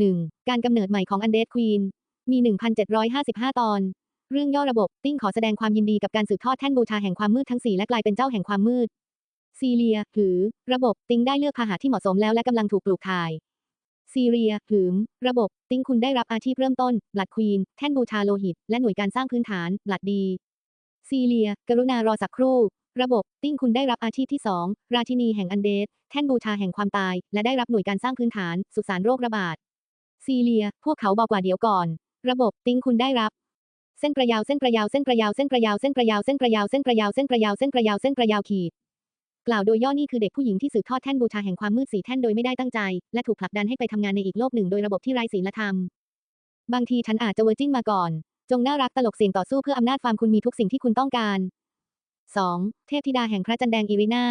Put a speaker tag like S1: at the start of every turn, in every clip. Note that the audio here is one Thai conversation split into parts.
S1: 1. การกำเนิดใหม่ของอันเด d ควีนมี 1,755 ตอน เรื่องย่อระบบ ติ้งขอแสดงความยินดีกับการสืบทอดแท่นบูชาแห่งความมืดทั้ง4และกลายเป็นเจ้าแห่งความมืด ซีเลีย หือ ระบบ ติ้งได้เลือกพาหะที่เหมาะสมแล้วและกำลังถูกปลูกถ่าย ซีเรีย หืม ระบบ ติ้งคุณได้รับอาชีพเริ่มต้นบลัดควีน แท่นบูชาโลหิต และหน่วยการสร้างพื้นฐานบลัดดี ซีเลีย กรุณารอสักครู่ ระบบ ติ้งคุณได้รับอาชีพที่ 2 ราชินีแห่งอันเดดแท่นบูชาแห่งความตาย และได้รับหน่วยการสร้างพื้นฐาน สุสานโรคระบาด ซีเลีย พวกเขาบอกว่าเดี๋ยวก่อน ระบบติ้งคุณได้รับ เส้นประยาวเส้นประยาวเส้นประยาวเส้นประยาวเส้นประยาวเส้นประยาวเส้นประยาวเส้นประยาวเส้นประยาวเส้นประยาวขีดกล่าวโดยย่อนี่คือเด็กผู้หญิงที่สืบทอดแท่นบูชาแห่งความมืดสีแท่นโดยไม่ได้ตั้งใจ และถูกผลักดันให้ไปทำงานในอีกโลกหนึ่งโดยระบบที่ไร้ศีลธรรม บางทีฉันอาจจะเวอร์จินมาก่อน จงน่ารักตลกเสี่ยงต่อสู้เพื่ออำนาจฟามคุณมีทุกสิ่งที่คุณต้องการ 2. เทพธิดาแห่งพระจันทร์แดงอิรินา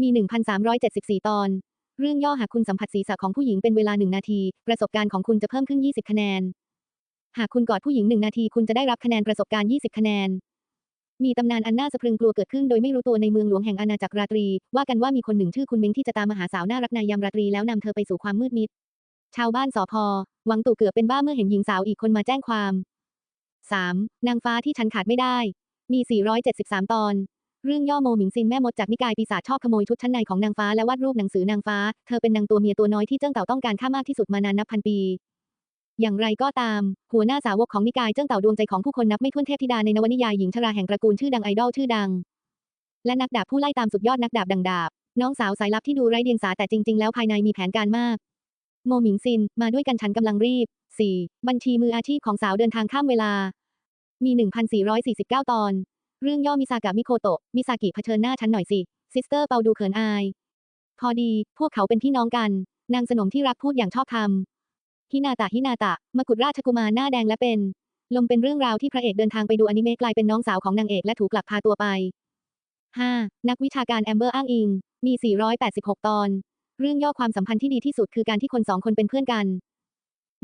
S1: มี 1,374 ตอน เรื่องย่อหากคุณสัมผัสศีรษะของผู้หญิงเป็นเวลาหนึ่งนาที ประสบการณ์ของคุณจะเพิ่มขึ้น 20 คะแนน หากคุณกอดผู้หญิงหนึ่งนาที คุณจะได้รับคะแนนประสบการณ์ 20 คะแนน มีตำนานอันน่าสะพรึงกลัวเกิดขึ้นโดยไม่รู้ตัวในเมืองหลวงแห่งอาณาจักรราตรี ว่ากันว่ามีคนหนึ่งชื่อคุณเม้งที่จะตามมาหาสาวน่ารักในยามราตรีแล้วนำเธอไปสู่ความมืดมิด ชาวบ้านสอพอหวังตู่เกือบเป็นบ้าเมื่อเห็นหญิงสาวอีกคนมาแจ้งความ 3. นางฟ้าที่ฉันขาดไม่ได้ มี 473 ตอน เรื่องย่อโมหมิงซินแม่มดจากนิกายปีศาจชอบขโมยชุดชั้นในของนางฟ้าและวาดรูปหนังสือนางฟ้า เธอเป็นนางตัวเมียตัวน้อยที่เจิ้งเต่าต้องการฆ่ามากที่สุดมานานนับพันปี อย่างไรก็ตาม หัวหน้าสาวกของนิกายเจิ้งเต่าดวงใจของผู้คนนับไม่ถ้วนเทพธิดาในนวนิยายหญิงชราแห่งตระกูลชื่อดังไอดอลชื่อดัง และนักดาบผู้ไล่ตามสุดยอดนักดาบดังดาบ น้องสาวสายลับที่ดูไร้เดียงสาแต่จริง ๆ แล้วภายในมีแผนการมาก โมหมิงซินมาด้วยกันฉันกำลังรีบ 4. บัญชีมืออาชีพของสาวเดินทางข้ามเวลา มี 1,449 ตอน เรื่องย่อมิซากะมิโคโตะ มิซากิเผชิญหน้าฉันหน่อยสิ ซิสเตอร์เปาดูเขินอาย พอดี พวกเขาเป็นพี่น้องกัน นางสนมที่รักพูดอย่างชอบธรรมฮินาตะฮินาตะมกุฎราชกุมารหน้าแดงและเป็น ลมเป็นเรื่องราวที่พระเอกเดินทางไปดูอนิเมะกลายเป็นน้องสาวของนางเอกและถูกกลับพาตัวไป 5. นักวิชาการแอมเบอร์อ้างอิง มี 486 ตอน เรื่องย่อความสัมพันธ์ที่ดีที่สุดคือการที่คนสองคนเป็นเพื่อนกัน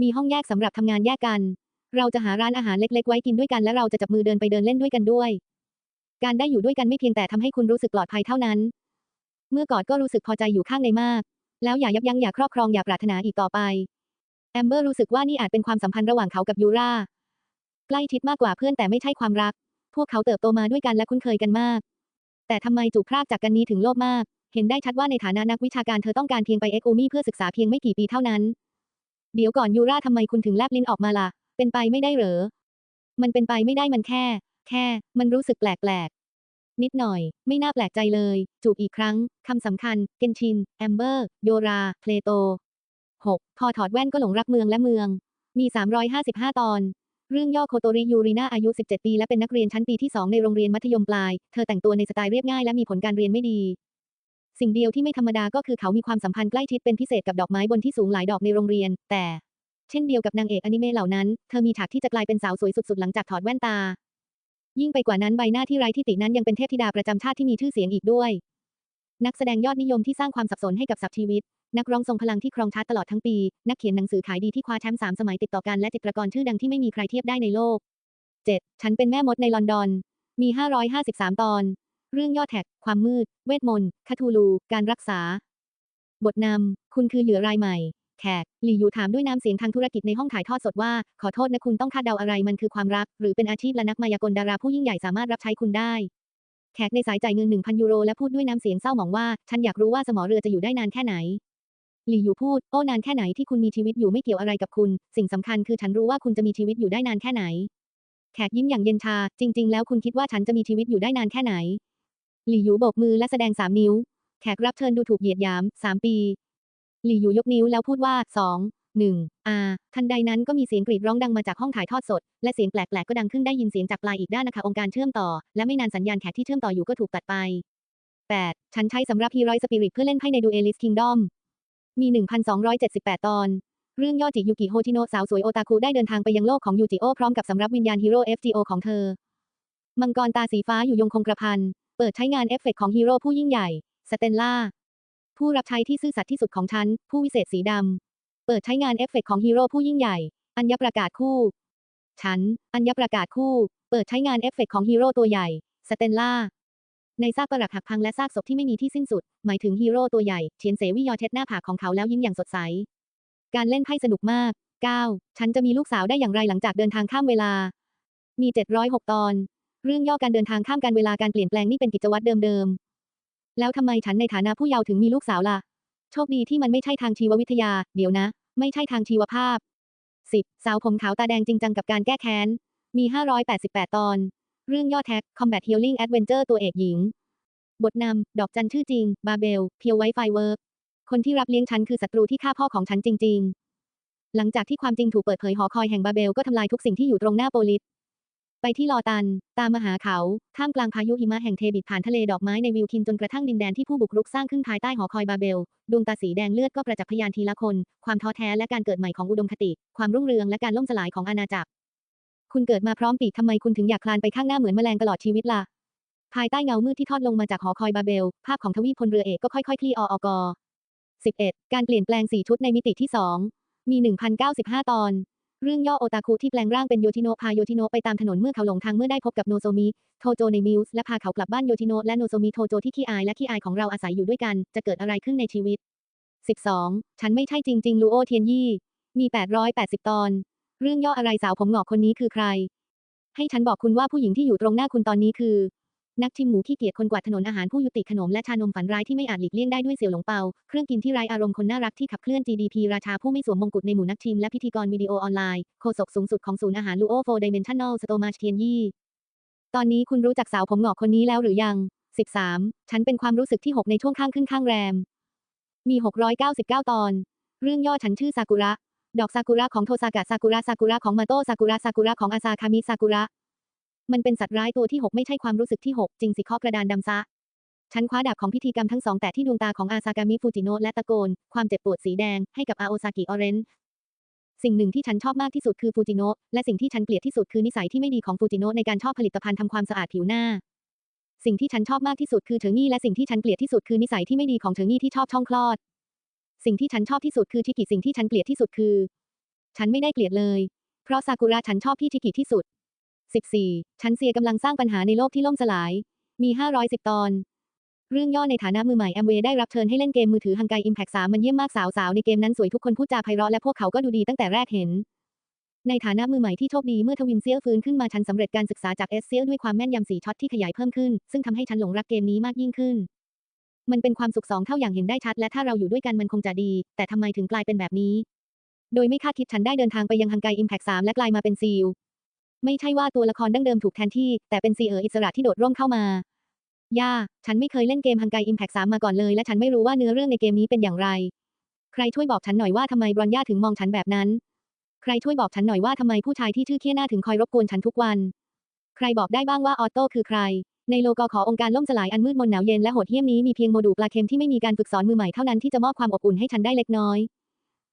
S1: มีห้องแยกสำหรับทำงานแยกกัน เราจะหาร้านอาหารเล็ก ๆ ไว้กินด้วยกันและเราจะจับมือเดินไปเดินเล่นด้วยกันด้วย การได้อยู่ด้วยกันไม่เพียงแต่ทำให้คุณรู้สึกปลอดภัยเท่านั้น เมื่อกอดก็รู้สึกพอใจอยู่ข้างในมาก แล้วอย่ายับยั้งอย่าครอบครองอย่าปรารถนาอีกต่อไป แอมเบอร์รู้สึกว่านี่อาจเป็นความสัมพันธ์ระหว่างเขากับยูราใกล้ชิดมากกว่าเพื่อนแต่ไม่ใช่ความรัก พวกเขาเติบโตมาด้วยกันและคุ้นเคยกันมาก แต่ทำไมจูบพรากจากกันนี้ถึงโลภมาก เห็นได้ชัดว่าในฐานะนักวิชาการเธอต้องการเพียงไปเอ็กโอมี่เพื่อศึกษาเพียงไม่กี่ปีเท่านั้น เดี๋ยวก่อนยูราทำไมคุณถึงแลบลิ้นออกมาล่ะ เป็นไปไม่ได้เหรอ มันเป็นไปไม่ได้มันแค่ แค่ มันรู้สึกแปลกๆ นิดหน่อย ไม่น่าแปลกใจเลย จูบอีกครั้ง คำสำคัญ เกนชิน แอมเบอร์ โยรา เพลโต 6. พอถอดแว่นก็หลงรักเมืองและเมือง มี 355 ตอน เรื่องย่อโคโตริยูรินาอายุ 17 ปี และเป็นนักเรียนชั้นปีที่ 2 ในโรงเรียนมัธยมปลาย เธอแต่งตัวในสไตล์เรียบง่ายและมีผลการเรียนไม่ดี สิ่งเดียวที่ไม่ธรรมดาก็คือเขามีความสัมพันธ์ใกล้ชิดเป็นพิเศษกับดอกไม้บนที่สูงหลายดอกในโรงเรียน แต่ เช่นเดียวกับนางเอกอนิเมะเหล่านั้น เธอมีฉากที่จะกลายเป็นสาวสวยสุดๆ หลังจากถอดแว่นตา ยิ่งไปกว่านั้นใบหน้าที่ไร้ที่ตินั้นยังเป็นเทพธิดาประจำชาติที่มีชื่อเสียงอีกด้วย นักแสดงยอดนิยมที่สร้างความสับสนให้กับสับชีวิต นักร้องทรงพลังที่ครองชาร์ตตลอดทั้งปี นักเขียนหนังสือขายดีที่คว้าแชมป์สามสมัยติดต่อกันและจิตรกรชื่อดังที่ไม่มีใครเทียบได้ในโลก 7. ฉันเป็นแม่มดในลอนดอน มี 553 ตอน เรื่องย่อแท็ก ความมืด เวทมนต์คาทูลู การรักษา บทนำคุณคือเหยื่อรายใหม่ แขก หลี่ยูถามด้วยน้ำเสียงทางธุรกิจในห้องถ่ายทอดสดว่า ขอโทษนะคุณต้องคาดเดาอะไรมันคือความรัก หรือเป็นอาชีพและนักมายากลดาราผู้ยิ่งใหญ่สามารถรับใช้คุณได้ แขกในสายจ่ายเงิน 1,000 ยูโรและพูดด้วยน้ำเสียงเศร้าหมองว่า ฉันอยากรู้ว่าสมอเรือจะอยู่ได้นานแค่ไหน หลี่ยูพูด โอ้นานแค่ไหนที่คุณมีชีวิตอยู่ไม่เกี่ยวอะไรกับคุณ สิ่งสำคัญคือฉันรู้ว่าคุณจะมีชีวิตอยู่ได้นานแค่ไหน แขกยิ้มอย่างเย็นชา จริง ๆ แล้วคุณคิดว่าฉันจะมีชีวิตอยู่ได้นานแค่ไหน หลี่ยูโบกมือและแสดงสามนิ้ว แขกรับเชิญดูถูกเหยียดหยามสามปี หลี่ยูยกนิ้วแล้วพูดว่าสองหนึ่งอาทันใดนั้นก็มีเสียงกรีดร้องดังมาจากห้องถ่ายทอดสด และเสียงแปลกๆก็ดังขึ้นได้ยินเสียงจากปลายอีกด้านนะคะองค์การเชื่อมต่อ และไม่นานสัญญาณแขกที่เชื่อมต่ออยู่ก็ถูกตัดไป 8. ฉันใช้สำหรับฮีโร่สปิริตเพื่อเล่นไพ่ในดูเอลิสคิงดอมมี 1,278 ตอน เรื่องย่อจิยูกิโฮชิโนะสาวสวยโอตาคุได้เดินทางไปยังโลกของยูจิโอพร้อมกับสำรับวิญญาณฮีโร่ FGO ของเธอ มังกรตาสีฟ้าอยู่ยงคงกระพัน เปิดใช้งานเอฟเฟกต์ของฮีโร่ผู้ยิ่งใหญ่สเตนล่า ผู้รับใช้ที่ซื่อสัตย์ที่สุดของฉัน ผู้วิเศษสีดำ เปิดใช้งานเอฟเฟกต์ของฮีโร่ผู้ยิ่งใหญ่ อัญญประกาศคู่ ฉัน อัญญประกาศคู่ เปิดใช้งานเอฟเฟกต์ของฮีโร่ตัวใหญ่ สเตนล่า ในซากปรักหักพังและซากศพที่ไม่มีที่สิ้นสุด หมายถึงฮีโร่ตัวใหญ่ เทียนเสวิยอเช็ดหน้าผากของเขาแล้วยิ้มอย่างสดใส การเล่นไพ่สนุกมาก 9. ฉันจะมีลูกสาวได้อย่างไรหลังจากเดินทางข้ามเวลา มี 706 ตอน เรื่องย่อการเดินทางข้ามการเวลาการเปลี่ยนแปลงนี่เป็นกิจวัตรเดิมๆ แล้วทำไมฉันในฐานะผู้เยาว์ถึงมีลูกสาวล่ะ โชคดีที่มันไม่ใช่ทางชีววิทยา เดี๋ยวนะ ไม่ใช่ทางชีวภาพ 10. สาวผมขาวตาแดงจริงจังกับการแก้แค้น มี 588 ตอน เรื่องย่อแท็ก Combat Healing Adventure ตัวเอกหญิง บทนำ ดอกจันชื่อจริง บาเบล เพียวไวไฟเวิร์กคนที่รับเลี้ยงฉันคือศัตรูที่ฆ่าพ่อของฉันจริง ๆ หลังจากที่ความจริงถูกเปิดเผยหอคอยแห่งบาเบลก็ทำลายทุกสิ่งที่อยู่ตรงหน้าโปลิส ไปที่ลอตัน ตามมหาเขาท่ามกลางพายุหิมะแห่งเทบิดผ่านทะเลดอกไม้ในวิลคินจนกระทั่งดินแดนที่ผู้บุกรุกสร้างขึ้นภายใต้หอคอยบาเบล ดวงตาสีแดงเลือดก็ประจักษ์พยานทีละคน ความท้อแท้และการเกิดใหม่ของอุดมคติ ความรุ่งเรืองและการล่มสลายของอาณาจักร คุณเกิดมาพร้อมปีกทำไมคุณถึงอยากคลานไปข้างหน้าเหมือนแมลงตลอดชีวิตล่ะภายใต้เงามืดที่ทอดลงมาจากหอคอยบาเบล ภาพของทวีปพลเรือเอกก็ค่อยๆคลี่ออก11 การเปลี่ยนแปลง4ชุดในมิติที่2มี 1,095 ตอน เรื่องย่อโอตาคุที่แปลงร่างเป็นโยทิโนะพาโยทิโนะไปตามถนนเมื่อเขาหลงทางเมื่อได้พบกับโนโซมิโทโจในมิลส์และพาเขากลับบ้านโยทิโนะและโนโซมิโทโจที่ขี้อายและขี้อายของเราอาศัยอยู่ด้วยกัน จะเกิดอะไรขึ้นในชีวิต 12 ฉันไม่ใช่จริง ๆ ลูโอเทียนยี่ มี 880 ตอน เรื่องย่ออะไรสาวผมหงอกคนนี้คือใคร ให้ฉันบอกคุณว่าผู้หญิงที่อยู่ตรงหน้าคุณตอนนี้คือ นักชิมหมูขี้เกียจคนกวาดถนนอาหารผู้ยุติขนมและชานมฝันร้ายที่ไม่อาจหลีกเลี่ยงได้ด้วยเสี่ยวหลงเปา เครื่องกินที่ไร้อารมณ์คนน่ารักที่ขับเคลื่อน GDP ราชาผู้ไม่สวมมงกุฎในหมู่นักชิมและพิธีกรวิดีโอออนไลน์โฆษกสูงสุดของศูนย์อาหารลูโอโฟดิเมนชันแนลสโตมาชเทียนยี่ตอนนี้คุณรู้จักสาวผมหงอกคนนี้แล้วหรือยัง 13 ฉันเป็นความรู้สึกที่ 6 ในช่วงข้างขึ้นข้างแรม มี 699 ตอน เรื่องย่อฉันชื่อซากุระ ดอกซากุระของโทซากะซากุระซากุระของมาโตซากุระซากุระของอาซาคามิซากุระ มันเป็นสัตว์ร้ายตัวที่6ไม่ใช่ความรู้สึกที่6จริงสิข้อกระดานดำซะฉันคว้าดาบของพิธีกรรมทั้งสองแต่ที่ดวงตาของอาซากามิฟูจิโนะและตะโกน ความเจ็บปวดสีแดงให้กับอาโอซากิออเรนจ์สิ่งหนึ่งที่ฉันชอบมากที่สุดคือฟูจิโนะและสิ่งที่ฉันเกลียดที่สุดคือนิสัยที่ไม่ดีของฟูจิโนะในการชอบผลิตภัณฑ์ทำความสะอาดผิวหน้า สิ่งที่ฉันชอบมากที่สุดคือเทอร์นี่และสิ่งที่ฉันเกลียดที่สุดคือนิสัยที่ไม่ดีของเทอร์นี่ที่ชอบช่องคลอด สิ่งที่ฉันชอบที่สุดคือทิกิสิ่งที่ฉันเกลียดที่สุดคือ ฉันไม่ได้เกลียดเลย เพราะซากุระฉันชอบพี่ทิกิที่สุด 14. ฉันเสียกำลังสร้างปัญหาในโลกที่ล่มสลาย มี 510 ตอน เรื่องย่อในฐานะมือใหม่แอมเวย์ได้รับเชิญให้เล่นเกมมือถือฮังไกอิมแพก3มันเยี่ยมมากสาวๆ ในเกมนั้นสวยทุกคนพูดจาไพเราะและพวกเขาก็ดูดีตั้งแต่แรกเห็น ในฐานะมือใหม่ที่โชคดีเมื่อทวินเซียฟื้นขึ้นมาฉันสำเร็จการศึกษาจากเอสเซียด้วยความแม่นยำสีช็อตที่ขยายเพิ่มขึ้น ซึ่งทำให้ฉันหลงรักเกมนี้มากยิ่งขึ้น มันเป็นความสุขสองเท่าอย่างเห็นได้ชัด และถ้าเราอยู่ด้วยกันมันคงจะดี แต่ทำไมถึงกลายเป็นแบบนี้ โดยไม่คาดคิดฉันได้เดินทางไปยังฮังไกอิมแพก3และกลายมาเป็นซีล ไม่ใช่ว่าตัวละครดั้งเดิมถูกแทนที่ แต่เป็นซีเอออิสระที่โดดร่มเข้ามา ย่า ฉันไม่เคยเล่นเกมฮังไกอิมแพก3มาก่อนเลย และฉันไม่รู้ว่าเนื้อเรื่องในเกมนี้เป็นอย่างไร ใครช่วยบอกฉันหน่อยว่าทำไมบรอนย่าถึงมองฉันแบบนั้น ใครช่วยบอกฉันหน่อยว่าทำไมผู้ชายที่ชื่อเคี้ยหน้าถึงคอยรบกวนฉันทุกวัน ใครบอกได้บ้างว่าออโต้คือใคร ในโลกขององค์การล่มสลายอันมืดมนหนาวเย็นและโหดเหี้ยมนี้มีเพียงโมดูลปลาเค็มที่ไม่มีการฝึกสอนมือใหม่เท่านั้นที่จะมอบความอบอุ่นให้ฉันได้เล็กน้อย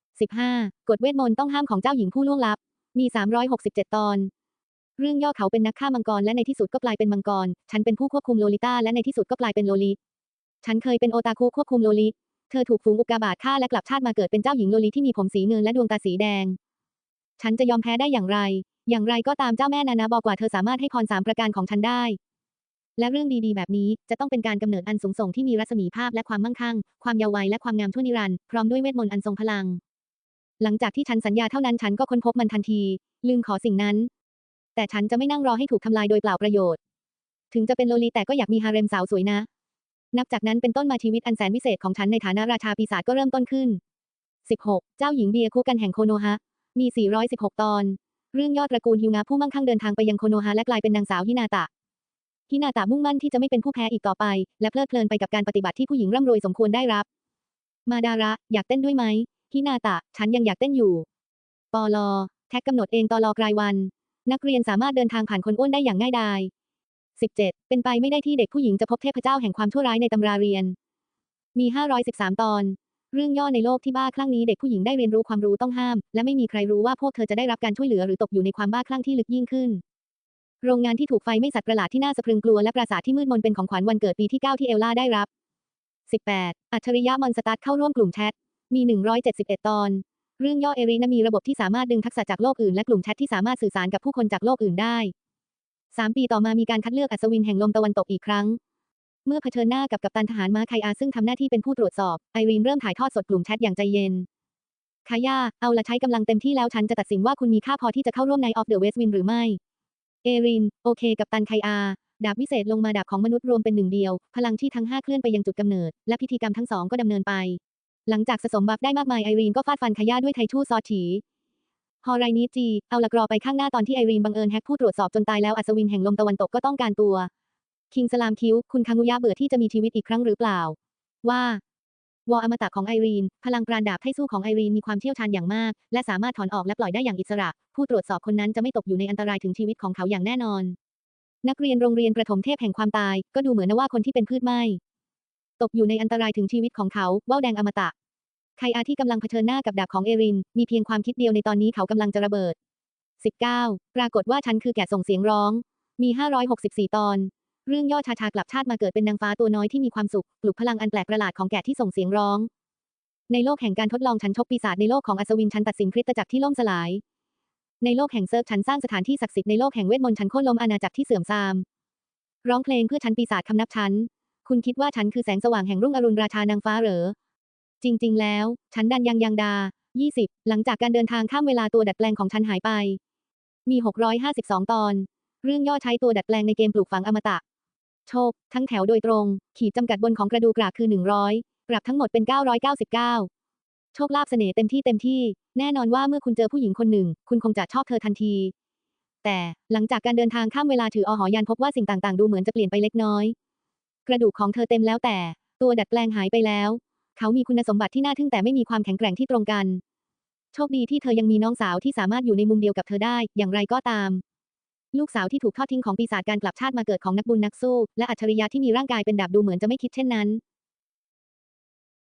S1: 15. กฎเวทมนต์ต้องห้ามของเจ้าหญิงผู้ล่วงลับ มี 367 ตอน เรื่องย่อเขาเป็นนักฆ่ามังกรและในที่สุดก็กลายเป็นมังกร ฉันเป็นผู้ควบคุมโลลิต้าและในที่สุดก็กลายเป็นโลลิฉันเคยเป็นโอตาคุควบคุมโลลิเธอถูกฝูงอุกกาบาตฆ่าและกลับชาติมาเกิดเป็นเจ้าหญิงโลลิที่มีผมสีเงินและดวงตาสีแดง ฉันจะยอมแพ้ได้อย่างไร อย่างไรก็ตามเจ้าแม่นานาบอกว่าเธอสามารถให้พรสามประการของฉันได้ และเรื่องดีๆ แบบนี้จะต้องเป็นการกำเนิดอันสูงส่งที่มีรัศมีภาพและความมั่งคั่ง ความเยาว์วัยและความงามทั่วนิรันดร์พร้อมด้วยเวทมนต์อันทรงพลัง หลังจากที่ฉันสัญญาเท่านั้นฉันก็ค้นพบมันทันที ลืมขอสิ่งนั้น แต่ฉันจะไม่นั่งรอให้ถูกทำลายโดยเปล่าประโยชน์ ถึงจะเป็นโลลีแต่ก็อยากมีฮาเร็มสาวสวยนะ นับจากนั้นเป็นต้นมาชีวิตอันแสนวิเศษของฉันในฐานะราชาปีศาจก็เริ่มต้นขึ้น 16. เจ้าหญิงเบียคู่กันแห่งโคโนฮะ มี 416 ตอน เรื่องยอดตระกูลฮิวนาผู้มั่งคั่งเดินทางไปยังโคโนฮะและกลายเป็นนางสาวฮินาตะฮินาตะมุ่งมั่นที่จะไม่เป็นผู้แพ้อีกต่อไป และเพลิดเพลินไปกับการปฏิบัติที่ผู้หญิงร่ำรวยสมควรได้รับ มาดาระอยากเต้นด้วยไหมฮินาตะ ฉันยังอยากเต้นอยู่ ปอลอ แท็กกำหนดเองตอลอกรายวัน นักเรียนสามารถเดินทางผ่านคนอ้วนได้อย่างง่ายดาย 17. เป็นไปไม่ได้ที่เด็กผู้หญิงจะพบเทพเจ้าแห่งความชั่วร้ายในตำราเรียน มี 513 ตอน เรื่องย่อในโลกที่บ้าคลั่งนี้เด็กผู้หญิงได้เรียนรู้ความรู้ต้องห้าม และไม่มีใครรู้ว่าพวกเธอจะได้รับการช่วยเหลือหรือตกอยู่ในความบ้าคลั่งที่ลึกยิ่งขึ้น โรงงานที่ถูกไฟไม้สัตว์ประหลาดที่น่าสะพรึงกลัวและปราสาทที่มืดมนเป็นของขวัญวันเกิดปีที่ 9 ที่เอลล่าได้รับ 18. อัจฉริยะมอนสตัดเข้าร่วมกลุ่มแชท มี 171 ตอน เรื่องย่อเอรินามีระบบที่สามารถดึงทักษะจากโลกอื่นและกลุ่มแชทที่สามารถสื่อสารกับผู้คนจากโลกอื่นได้ 3 ปีต่อมามีการคัดเลือกอัศวินแห่งลมตะวันตกอีกครั้ง เมื่อเผชิญหน้ากับกัปตันทหารม้าไคอาซึ่งทำหน้าที่เป็นผู้ตรวจสอบ ไอรีนเริ่มถ่ายทอดสดกลุ่มแชทอย่างใจเย็นคาย่าเอาละใช้กำลังเต็มที่แล้วฉันจะตัดสินว่าคุณมีค่าพอที่จะเข้าร่วมใน of the West Wind หรือไม่ เอริน โอเค กับตันไคอาดาบวิเศษลงมาดาบของมนุษย์รวมเป็นหนึ่งเดียว พลังที่ทั้งห้าเคลื่อนไปยังจุดกำเนิด และพิธีกรรมทั้งสองก็ดำเนินไป หลังจากสะสมบัฟได้มากมายไอรีนก็ฟาดฟันคาย่าด้วยไทชู่ซอสฉีฮอไรนีจี เอาละกรอไปข้างหน้าตอนที่ไอรีนบังเอิญแฮกผู้ตรวจสอบจนตายแล้วอัศวินแห่งลมตะวันตกก็ต้องการตัว คิงสลามคิวคุณคังุยะเบื่อที่จะมีชีวิตอีกครั้งหรือเปล่า ว่า วออมตะของไอรีน พลังปราณดาบให้สู้ของไอรีนมีความเชี่ยวชาญอย่างมาก และสามารถถอนออกและปล่อยได้อย่างอิสระ ผู้ตรวจสอบคนนั้นจะไม่ตกอยู่ในอันตรายถึงชีวิตของเขาอย่างแน่นอน นักเรียนโรงเรียนประถมเทพแห่งความตาย ก็ดูเหมือนนะว่าคนที่เป็นพืชไม้ ตกอยู่ในอันตรายถึงชีวิตของเขาว่าวแดงอมตะ ไคอาที่กำลังเผชิญหน้ากับดาบของเอริน มีเพียงความคิดเดียวในตอนนี้เขากำลังจะระเบิด 19 ปรากฏว่าฉันคือแกะส่งเสียงร้อง มี 564 ตอน เรื่องย่อชาชากลับชาติมาเกิดเป็นนางฟ้าตัวน้อยที่มีความสุขปลุกพลังอันแปลกประหลาดของแกะที่ส่งเสียงร้อง ในโลกแห่งการทดลองฉันชกปีศาจในโลกของอัศวินฉันตัดสินคริสตจักรที่ล่มสลาย ในโลกแห่งเซิร์ฟฉันสร้างสถานที่ศักดิ์สิทธิ์ในโลกแห่งเวทมนต์ฉันโค่นล้มอาณาจักรที่เสื่อมทราม ร้องเพลงเพื่อฉันปีศาจคำนับฉัน คุณคิดว่าฉันคือแสงสว่างแห่งรุ่งอรุณราชานางฟ้าเหรอ จริง ๆ แล้ว ฉันดันยังยังดา 20 หลังจากการเดินทางข้ามเวลาตัวดัดแปลงของฉันหายไป มี 652 ตอน เรื่องย่อใช้ตัวดัดแปลงในเกมปลูกฝังอมตะ โชค ทั้งแถวโดยตรง ขีดจำกัดบนของกระดูกกรากคือ 100ปรับทั้งหมดเป็น 999 โชคลาภเสน่ห์เต็มที่เต็มที่ แน่นอนว่าเมื่อคุณเจอผู้หญิงคนหนึ่ง คุณคงจะชอบเธอทันทีแต่หลังจากการเดินทางข้ามเวลาถืออหอยันพบว่าสิ่งต่างๆ ดูเหมือนจะเปลี่ยนไปเล็กน้อย กระดูกของเธอเต็มแล้วแต่ ตัวดัดแปลงหายไปแล้ว เขามีคุณสมบัติที่น่าทึ่งแต่ไม่มีความแข็งแกร่งที่ตรงกัน โชคดีที่เธอยังมีน้องสาวที่สามารถอยู่ในมุมเดียวกับเธอได้ อย่างไรก็ตาม ลูกสาวที่ถูกทอดทิ้งของปีศาจการกลับชาติมาเกิดของนักบุญนักสู้ และอัจฉริยะที่มีร่างกายเป็นดาบดูเหมือนจะไม่คิดเช่นนั้น